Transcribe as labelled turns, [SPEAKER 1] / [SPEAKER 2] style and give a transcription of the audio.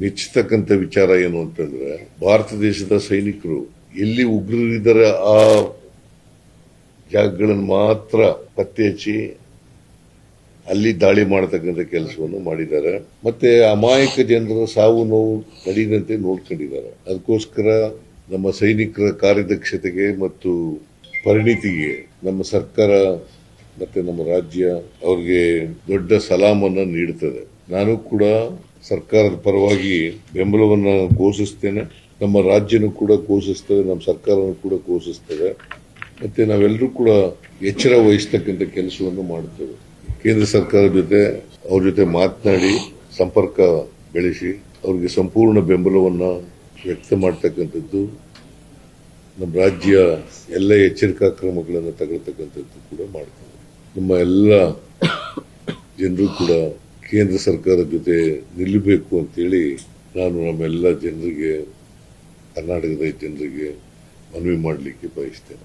[SPEAKER 1] ಮೆಚ್ಚತಕ್ಕಂಥ ವಿಚಾರ ಏನು ಅಂತಂದ್ರೆ, ಭಾರತ ದೇಶದ ಸೈನಿಕರು ಎಲ್ಲಿ ಉಗ್ರರಿದ್ದಾರೆ ಆ ಜಾಗಗಳನ್ನು ಮಾತ್ರ ಪತ್ತೆ ಹಚ್ಚಿ ಅಲ್ಲಿ ದಾಳಿ ಮಾಡತಕ್ಕಂಥ ಕೆಲಸವನ್ನು ಮಾಡಿದ್ದಾರೆ. ಮತ್ತೆ ಅಮಾಯಕ ಜನರ ಸಾವು ನೋವು ನಡೆಯದಂತೆ ನೋಡ್ಕೊಂಡಿದ್ದಾರೆ. ಅದಕ್ಕೋಸ್ಕರ ನಮ್ಮ ಸೈನಿಕರ ಕಾರ್ಯದಕ್ಷತೆಗೆ ಮತ್ತು ಪರಿಣಿತಿಗೆ ನಮ್ಮ ಸರ್ಕಾರ ಮತ್ತೆ ನಮ್ಮ ರಾಜ್ಯ ಅವ್ರಿಗೆ ದೊಡ್ಡ ಸಲಾಮನ್ನ ನೀಡುತ್ತದೆ. ನಾನು ಕೂಡ ಸರ್ಕಾರದ ಪರವಾಗಿ ಬೆಂಬಲವನ್ನು ಘೋಷಿಸ್ತೇನೆ. ನಮ್ಮ ರಾಜ್ಯನೂ ಕೂಡ ಘೋಷಿಸ್ತದೆ, ನಮ್ಮ ಸರ್ಕಾರನೂ ಕೂಡ ಘೋಷಿಸ್ತದೆ. ಮತ್ತು ನಾವೆಲ್ಲರೂ ಕೂಡ ಎಚ್ಚರ ವಹಿಸ್ತಕ್ಕಂಥ ಕೆಲಸವನ್ನು ಮಾಡುತ್ತೇವೆ. ಕೇಂದ್ರ ಸರ್ಕಾರದ ಜೊತೆ, ಅವ್ರ ಜೊತೆ ಮಾತನಾಡಿ, ಸಂಪರ್ಕ ಬೆಳೆಸಿ, ಅವ್ರಿಗೆ ಸಂಪೂರ್ಣ ಬೆಂಬಲವನ್ನು ವ್ಯಕ್ತ ಮಾಡ್ತಕ್ಕಂಥದ್ದು, ನಮ್ಮ ರಾಜ್ಯ ಎಲ್ಲ ಎಚ್ಚರಿಕಾ ಕ್ರಮಗಳನ್ನು ತಗೊಳ್ತಕ್ಕಂಥದ್ದು ಕೂಡ ಮಾಡ್ತೇವೆ. ನಮ್ಮ ಎಲ್ಲ ಜನರು ಕೂಡ ಕೇಂದ್ರ ಸರ್ಕಾರದ ಜೊತೆ ನಿಲ್ಲಬೇಕು ಅಂತೇಳಿ ನಾನು ನಮ್ಮೆಲ್ಲ ಜನರಿಗೆ ಕರ್ನಾಟಕದ ಜನರಿಗೆ ಮನವಿ ಮಾಡಲಿಕ್ಕೆ ಬಯಸ್ತೇನೆ.